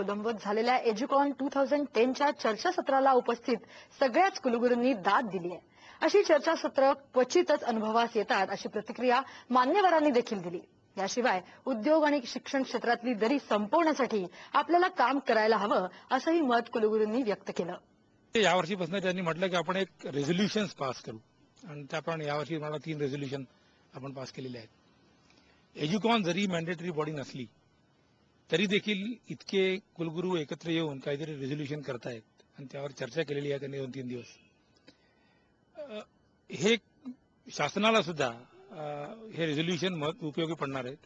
कोलंबोत झालेल्या एज्युकॉन two thousand टेनच्या चर्चासत्राला उपस्थित सगळ्याच कुलगुरूंनी दाद दिली आहे. अशी चर्चासत्र क्वचितच अनुभवास येतात अशी प्रतिक्रिया मान्यवरांनी देखील दिली. याशिवाय उद्योग आणि शिक्षण क्षेत्रातली दरी संपवण्यासाठी आपल्याला काम करायला हवं असंही मत कुलगुरूंनी व्यक्त केलं. ते यावर्षीपासून त्यांनी म्हटलं की आपण एक रेझोल्युशन पास करू. आणि त्याप्रमाणे यावर्षी मला तीन रेझोल्युशन आपण पास केलेले आहेत. एज्युकॉन जरी मॅन्डेटरी बॉडी नसली तरी देखील इतके कुलगुरू एकत्र येऊन काहीतरी रेझोल्युशन करतायत. आणि त्यावर चर्चा केलेली आहे त्यांनी दोन तीन दिवस हे शासनाला सुद्धा हे रेझोल्युशन उपयोगी पडणार आहेत.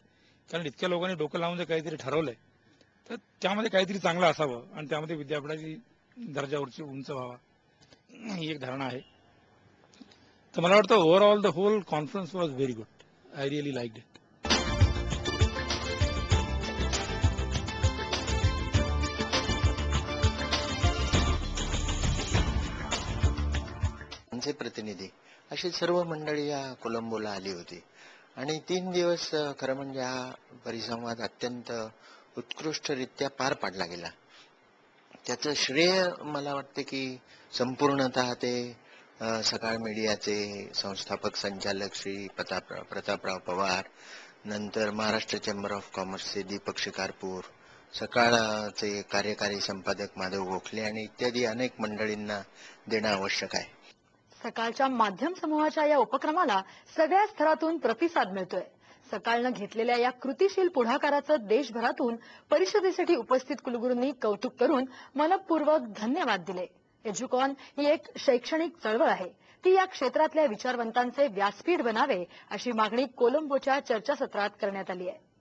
कारण इतक्या लोकांनी डोकं लावून जर काहीतरी ठरवलंय तर त्यामध्ये काहीतरी चांगलं असावं आणि त्यामध्ये विद्यापीठाची दर्जा उंच उंच व्हावा. ही एक धारणा आहे. तर मला वाटतं overall the whole conference was very good I really like it त्यांचे प्रतिनिधी. अशी सर्व मंडळी या कोलंबोला आली होती. आणि तीन दिवस खरं म्हणजे हा परिसंवाद अत्यंत उत्कृष्टरित्या पार पाडला गेला. त्याचं श्रेय मला वाटते की संपूर्णतः ते सकाळ मीडियाचे संस्थापक संचालक श्री प्रताप प्रतापराव पवार नंतर महाराष्ट्र चेंबर ऑफ कॉमर्सचे दीपक शिकारपूर सकाळचे कार्यकारी संपादक माधव गोखले आणि इत्यादी अनेक मंडळींना देणं आवश्यक आहे. सकाळच्या माध्यम समूहाच्या या उपक्रमाला सगळ्या स्तरातून प्रतिसाद मिळतोय. सकाळनं घेतलेल्या या कृतीशील पुढाकाराचं देशभरातून परिषदेसाठी उपस्थित कुलगुरूंनी कौतुक करून मनपूर्वक धन्यवाद दिले. एज्युकॉन ही एक शैक्षणिक चळवळ आहे. ती या क्षेत्रातल्या विचारवंतांचे व्यासपीठ बनावे अशी मागणी कोलंबोच्या चर्चासत्रात करण्यात आली आहे.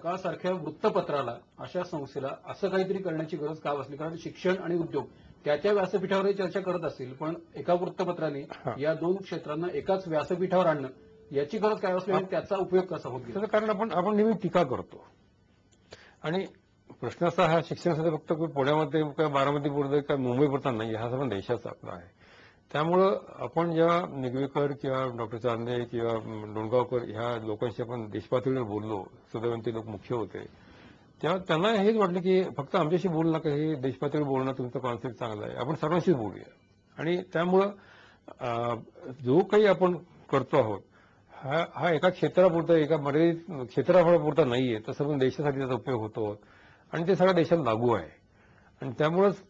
सकाळसारख्या वृत्तपत्राला अशा संस्थेला असं काहीतरी करण्याची गरज का भासली कारण शिक्षण आणि उद्योग त्या त्या व्यासपीठावरही चर्चा करत असतील पण एका वृत्तपत्राने. या दोन क्षेत्रांना एकाच व्यासपीठावर आणणं याची गरज काय असली आणि त्याचा उपयोग कसा होत कारण आपण आपण नेहमी टीका करतो. आणि प्रश्न असा हा शिक्षण सध्या फक्त पुण्यामध्ये किंवा बारामतीपुरतं किंवा मुंबईपुरता नाही हा सर्व देशाचा आपला आहे. त्यामुळं आपण ज्या निगवेकर किंवा डॉक्टर चांदे किंवा डोणगावकर ह्या लोकांशी आपण देशपातळीवर बोललो सुदैवंती लोक मुख्य होते त्या त्यांना हेच वाटलं की फक्त आमच्याशी बोलू नका हे देशपातळीवर बोलणं तुमचं कॉन्सेप्ट चांगला आहे. आपण सर्वांशीच बोलूया. आणि त्यामुळं जो काही आपण करतो आहोत हा हा एका क्षेत्रापुरता एका मर्यादित क्षेत्रापुरता नाहीये तर सर्व देशासाठी त्याचा उपयोग होतो. आणि ते सगळ्या देशात लागू आहे. आणि त्यामुळंच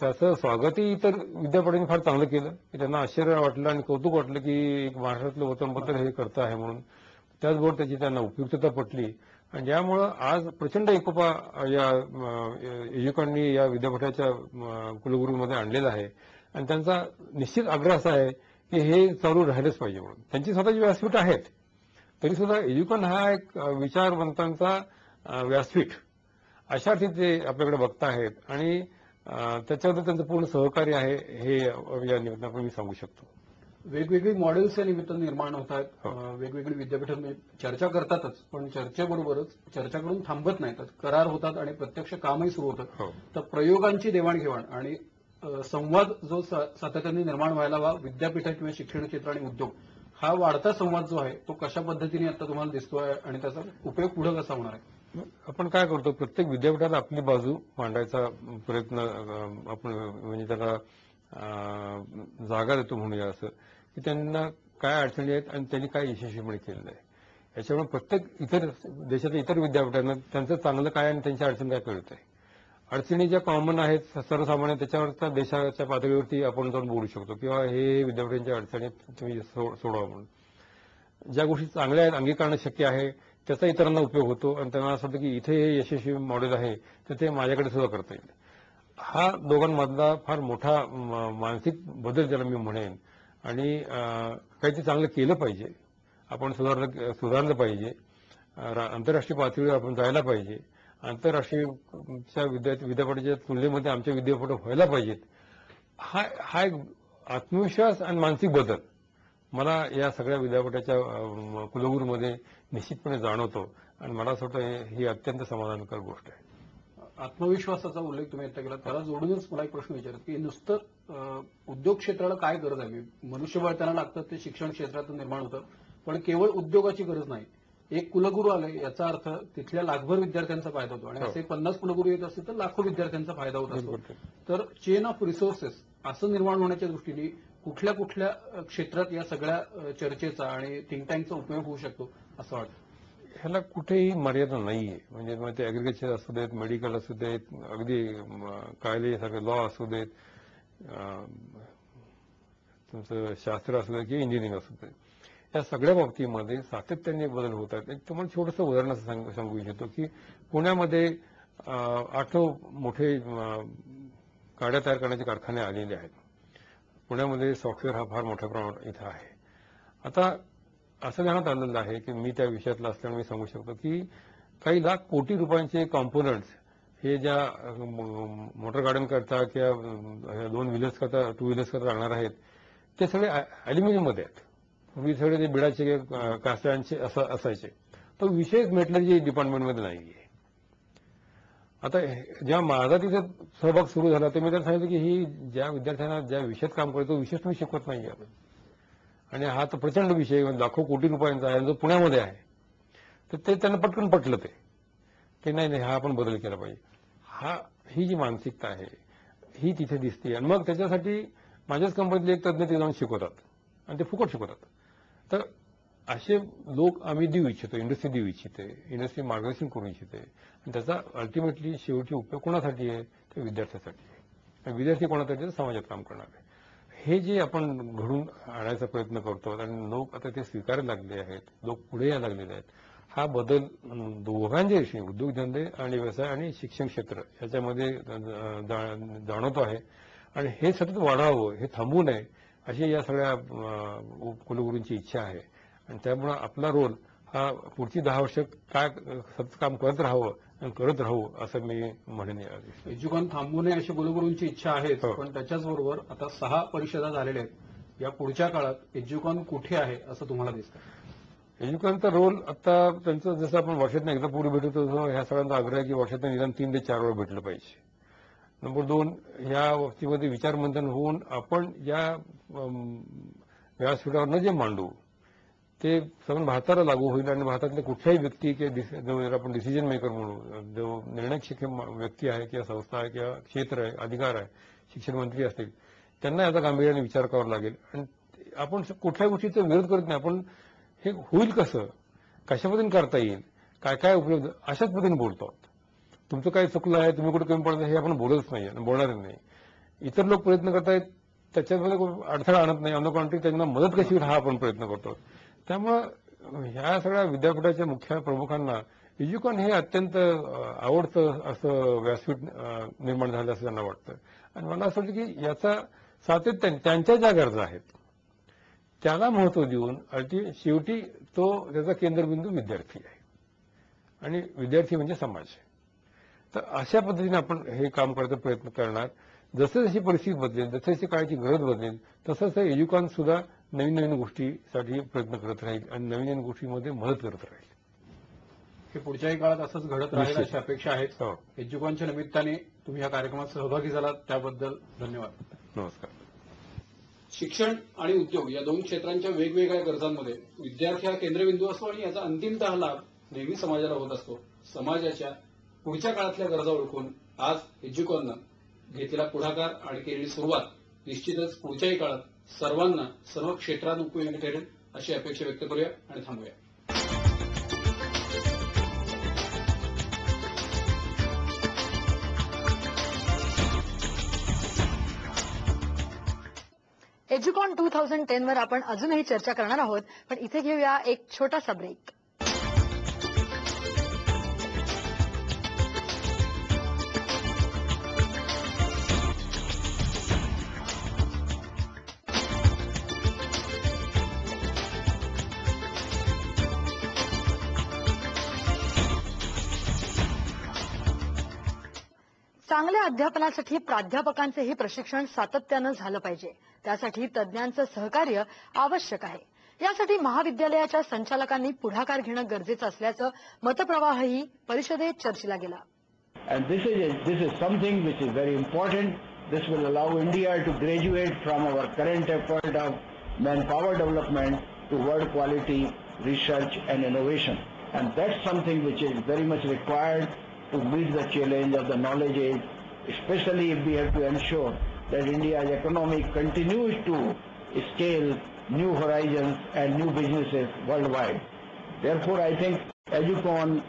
त्याचं स्वागतही इतर विद्यापीठांनी फार चांगलं केलं. की त्यांना आश्चर्य वाटलं आणि कौतुक वाटलं की एक महाराष्ट्रातलं वर्तमानपत्र हे करतं आहे म्हणून. त्याचबरोबर त्याची त्यांना उपयुक्तता पटली. आणि ज्यामुळं आज प्रचंड एकोपा या एज्युकांनी या विद्यापीठाच्या कुलगुरूमध्ये आणलेला आहे. आणि त्यांचा निश्चित आग्रह असा आहे की हे चालू राहिलंच पाहिजे म्हणून. त्यांची स्वतःची व्यासपीठ आहेत. तरी सुद्धा एज्युकॉन हा एक विचारवंतांचा व्यासपीठ अशा अर्थी ते आपल्याकडे बघता आहेत आणि त्याच्याबद्दल त्यांचं पूर्ण सहकार्य आहे हे या निमित्तानं मी सांगू शकतो. वेगवेगळी मॉडेल्स या निमित्तानं निर्माण होत आहेत हो. वेगवेगळी विद्यापीठांमध्ये चर्चा करतातच पण चर्चेबरोबरच चर्चा करून थांबत नाहीत. करार होतात आणि प्रत्यक्ष कामही सुरू होतं हो. तर प्रयोगांची देवाणघेवाण आणि संवाद जो सातत्याने निर्माण व्हायला हवा विद्यापीठ किंवा शिक्षण क्षेत्र आणि उद्योग हा वाढता संवाद जो आहे तो कशा पद्धतीने आता तुम्हाला दिसतोय आणि त्याचा उपयोग पुढे कसा होणार आहे? आपण काय करतो प्रत्येक विद्यापीठाला आपली बाजू मांडायचा प्रयत्न आपण म्हणजे त्याला जागा देतो म्हणूया असं. की त्यांना काय अडचणी आहेत आणि त्यांनी काय यशस्वीपणे केलेलं आहे. याच्यामुळे प्रत्येक इतर देशाच्या इतर विद्यापीठांना त्यांचं चांगलं काय आणि त्यांची अडचण काय कळत आहे अडचणी ज्या कॉमन आहेत सर्वसामान्य त्याच्यावर त्या देशाच्या पातळीवरती आपण जाऊन बोलू शकतो. किंवा हे विद्यापीठांच्या अडचणी तुम्ही सो- सोडवा म्हणून. ज्या गोष्टी चांगल्या आहेत अंगीकारणं शक्य आहे त्याचा इतरांना उपयोग होतो आणि त्यांना असं वाटतं की इथे हे यशस्वी मॉडेल आहे तर ते माझ्याकडे सुद्धा करता येईल. हा दोघांमधला फार मोठा मानसिक बदल ज्याला मी म्हणेन आणि काहीतरी चांगलं केलं पाहिजे. आपण सुधारलं सुधारलं पाहिजे. रा- आंतरराष्ट्रीय पातळीवर आपण जायला पाहिजे. आंतरराष्ट्रीयच्या विद्या विद्यापीठाच्या तुलनेमध्ये आमच्या विद्यापीठ व्हायला पाहिजेत. हा हा एक आत्मविश्वास आणि मानसिक बदल. मला या सगळ्या विद्यापीठाच्या कुलगुरूमध्ये निश्चितपणे जाणवतो. आणि मला असं वाटतं हे- अत्यंत समाधानकर गोष्ट आहे. आत्मविश्वासाचा उल्लेख तुम्ही आता केला. त्याला जोडूनच मला एक प्रश्न विचारत की नुसतं उद्योग क्षेत्राला काय गरज आहे? मनुष्यबळ त्यांना लागतं ते शिक्षण क्षेत्रातून निर्माण होतं. पण केवळ उद्योगाची गरज नाही. एक कुलगुरू आले याचा अर्थ तिथल्या लाखभर विद्यार्थ्यांचा फायदा होतो. आणि हो. असे पन्नास कुलगुरू येत असतील तर लाखो विद्यार्थ्यांचा फायदा होत असतो. तर चेन ऑफ रिसोर्सेस असं निर्माण होण्याच्या दृष्टीने कुठल्या कुठल्या क्षेत्रात या सगळ्या चर्चेचा आणि थिंक टँकचा उपयोग होऊ शकतो असं वाटतं? ह्याला कुठेही मर्यादा नाहीये. म्हणजे मग ते ऍग्रिकल्चर असू देत मेडिकल असू देत अगदी कायदे सगळे लॉ असू देत तुमचं शास्त्र असू देत किंवा इंजिनिअरिंग असू देत. या सगळ्या बाबतीमध्ये सातत्याने बदल होत आहेत. एक तुम्हाला छोटंसं उदाहरण असं सांग- सांगू इच्छितो की पुण्यामध्ये अं, आठ मोठे गाड्या तयार करण्याचे कारखाने आलेले आहेत. पुण्यामध्ये सॉफ्टवेअर हा फार मोठ्या प्रमाणात इथं आहे. आता असं ध्यानात आलेलं आहे की मी त्या विषयातला असल्यामुळे मी सांगू शकतो की काही लाख कोटी रुपयांचे कॉम्पोनंट्स हे ज्या मोटर गार्डन मोटर किंवा दोन व्हीलर्स करता टू व्हीलर्स करता लागणार आहेत ते सगळे अॅल्युमिनियममध्ये आहेत. पूर्वी सगळे ते बिडाचे किंवा असं असायचे. तो विशेष मेटलर्जी डिपार्टमेंटमध्ये नाहीये. आता जेव्हा माझा तिथे सहभाग सुरू झाला तर मी त्यांना सांगितलं की ही ज्या विद्यार्थ्यांना ज्या विषयात काम करतो विशेष तुम्ही शिकवत नाही आपण आणि हा तर प्रचंड विषय लाखो कोटी रुपयांचा आहे जो पुण्यामध्ये आहे. तर ते त्यांना पटकन पटलं ते. की नाही नाही हा आपण बदल केला पाहिजे. हा ही जी मानसिकता आहे ही तिथे दिसते. आणि मग त्याच्यासाठी माझ्याच कंपनीतले एक तज्ज्ञ ते जाऊन शिकवतात. आणि ते फुकट शिकवतात. तर असे लोक आम्ही देऊ इच्छितो इंडस्ट्री देऊ इच्छिते इंडस्ट्री मार्गदर्शन करू इच्छिते. आणि त्याचा अल्टिमेटली शेवटी उपयोग कोणासाठी आहे? तर विद्यार्थ्यासाठी आहे. आणि विद्यार्थी कोणासाठी तर समाजात काम करणार आहे. हे जे आपण घडून आणायचा प्रयत्न करतो आणि लोक आता ते स्वीकारायला लागले आहेत लोक पुढे यायला लागलेले आहेत हा बदल दोघांच्या विषयी उद्योगधंदे आणि व्यवसाय आणि शिक्षण क्षेत्र याच्यामध्ये जा- जाणवतो आहे. आणि हे सतत वाढावं हे थांबू नये अशी या सगळ्या कुलगुरूंची इच्छा आहे. आणि त्यामुळं आपला रोल हा पुढची दहा वर्ष काय सतत काम करत राहावं आणि करत राहू असं मी म्हणेन. एज्युकॉन थांबू नये अशी कुलगुरूंची इच्छा आहे हो. पण त्याच्याच बरोबर आता सहा परिषदा झालेल्या आहेत या पुढच्या काळात एज्युकॉन कुठे आहे असं तुम्हाला दिसतं एज्युकॉनचा रोल आता त्यांचं जसं आपण वर्षातून एकदा पूर्वी भेटतो तसं ह्या सगळ्यांचा आग्रह आहे की वर्षातून निदान तीन ते चार वेळा भेटलं पाहिजे नंबर दोन ह्या बाबतीमध्ये विचारमंथन होऊन आपण या अम, व्यासपीठावर जे मांडू ते सगळं भारताला लागू होईल आणि भारतातले कुठल्याही व्यक्ती किंवा जो आपण डिसिजन मेकर म्हणू जो निर्णय व्यक्ती आहे किंवा संस्था आहे किंवा क्षेत्र आहे अधिकार आहे शिक्षण मंत्री असतील त्यांना याचा गांभीर्याने विचार करावा लागेल. आणि आपण कुठल्याही गोष्टीचा विरोध करत नाही. आपण हे होईल कसं? कशा पद्धतीने करता येईल? काय काय उपयोग अशाच पद्धतीने बोलतो आहोत. तुमचं काय चुकलं आहे तुम्ही कुठे कमी पडत हे आपण बोलतच नाही आणि बोलणारच नाही. इतर लोक प्रयत्न करतायत त्याच्यामध्ये अडथळा आणत नाही. ऑन कॉन्ट्री त्यांना मदत कशी होईल हा आपण प्रयत्न करतो. त्यामुळं ह्या सगळ्या विद्यापीठाच्या मुख्य प्रमुखांना इजुकॉन हे अत्यंत आवडतं असं व्यासपीठ निर्माण झालं असं त्यांना वाटतं. आणि मला असं वाटतं की याचा सातत्याने त्यांच्या ज्या गरजा आहेत त्याला महत्त्व देऊन अल्टी शेवटी तो त्याचा केंद्रबिंदू विद्यार्थी आहे. आणि विद्यार्थी म्हणजे समाज तर अशा पद्धतीने आपण हे काम करायचा प्रयत्न करणार. जसं जशी परिस्थिती बदलेल जसं जशी काळाची गरज बदलेल तसं तसं एज्युकॉन सुद्धा नवीन नवीन गोष्टीसाठी प्रयत्न करत राहील आणि नवीन नवीन गोष्टीमध्ये मदत करत राहील. हे पुढच्याही काळात असंच घडत राहील. अशी अपेक्षा आहे. हो. एज्युकॉनच्या निमित्ताने तुम्ही या कार्यक्रमात सहभागी झालात. त्याबद्दल धन्यवाद. नमस्कार. शिक्षण आणि उद्योग या दोन क्षेत्रांच्या वेगवेगळ्या गरजांमध्ये विद्यार्थी हा केंद्रबिंदू असतो आणि याचा अंतिमतः लाभ नेहमी समाजाला होत असतो. समाजाच्या पुढच्या काळातल्या गरजा ओळखून आज एज्युकॉननं घेतलेला पुढाकार आणि केलेली सुरुवात. निश्चितच पुढच्याही काळात सर्वांना सर्व क्षेत्रात उपयोगी ठरेल अशी अपेक्षा व्यक्त करूया आणि थांबूया. एज्युकॉन टू थाउजंड टेन वर आपण अजूनही चर्चा करणार आहोत पण इथे घेऊया एक छोटासा ब्रेक चांगल्या अध्यापनासाठी प्राध्यापकांचे हे प्रशिक्षण सातत्यानं झालं पाहिजे. त्यासाठी तज्ज्ञांचं सहकार्य आवश्यक आहे. यासाठी महाविद्यालयाच्या संचालकांनी पुढाकार घेणं गरजेचं असल्याचं मतप्रवाहही परिषदेत चर्चेला गेला. And this is this is something which is very important this will allow India to graduate from our current effort of man power development to world quality research and innovation and that something which is very much required to meet the challenge of the knowledge age, especially if we have to ensure that India's economy continues to scale new horizons and new businesses worldwide. Therefore, I think EduCon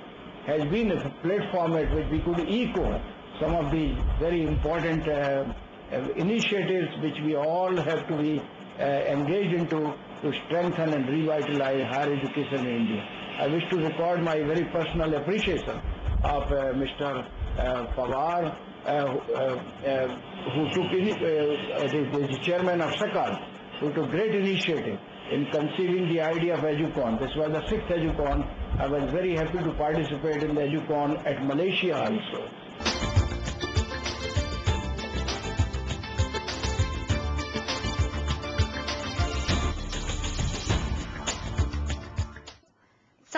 has been a platform at which we could echo some of the very important uh, uh, initiatives which we all have to be uh, engaged into to strengthen and revitalize higher education in India. I wish to record my very personal appreciation of uh, Mr. Uh, Pawar, uh, who, took in, the, the chairman of SACAL, who took great initiative in conceiving the idea of EduCon. This was the sixth EduCon. I was very happy to participate in the EduCon at Malaysia also.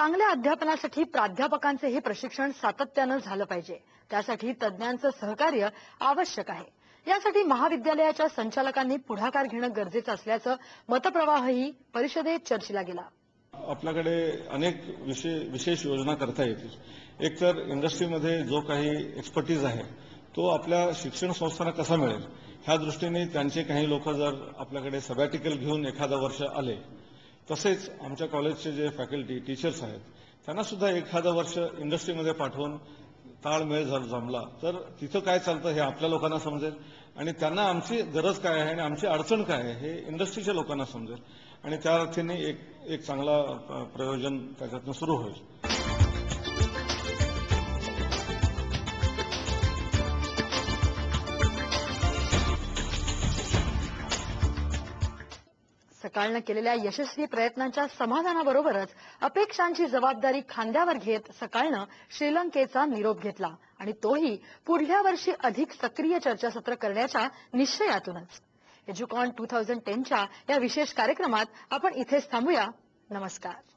चांगल्या अध्यापनासाठी प्राध्यापकांचे हे प्रशिक्षण सातत्यानं झालं पाहिजे. त्यासाठी तज्ज्ञांचं सहकार्य आवश्यक आहे. यासाठी महाविद्यालयाच्या संचालकांनी पुढाकार घेणं गरजेचं असल्याचं मतप्रवाहही परिषदेत चर्चेला गेला. आपल्याकडे अनेक विशे विशेष योजना करता येतील. एक तर इंडस्ट्रीमध्ये जो काही एक्सपर्टीज आहे तो आपल्या शिक्षण संस्थांना कसा मिळेल? ह्या दृष्टीने त्यांचे काही लोक जर आपल्याकडे सबॅटिकल घेऊन एखादं वर्ष आले तसेच आमच्या कॉलेजचे जे फॅकल्टी टीचर्स आहेत त्यांना सुद्धा एखादं वर्ष इंडस्ट्रीमध्ये पाठवून ताळमेळ जर जमला तर तिथं काय चालतं हे आपल्या लोकांना समजेल. आणि त्यांना आमची गरज काय आहे आणि आमची अडचण काय आहे हे इंडस्ट्रीच्या लोकांना समजेल. आणि त्या अर्थीने एक एक चांगला प्रयोजन त्याच्यातनं सुरू होईल. सकाळनं केलेल्या यशस्वी प्रयत्नांच्या समाधानाबरोबरच अपेक्षांची जबाबदारी खांद्यावर घेत सकाळनं श्रीलंकेचा निरोप घेतला. आणि तोही पुढल्या वर्षी अधिक सक्रिय चर्चासत्र करण्याच्या निश्चयातूनच. एज्युकॉन टू थाउजंड टेनच्या या विशेष कार्यक्रमात आपण इथेच थांबूया. नमस्कार.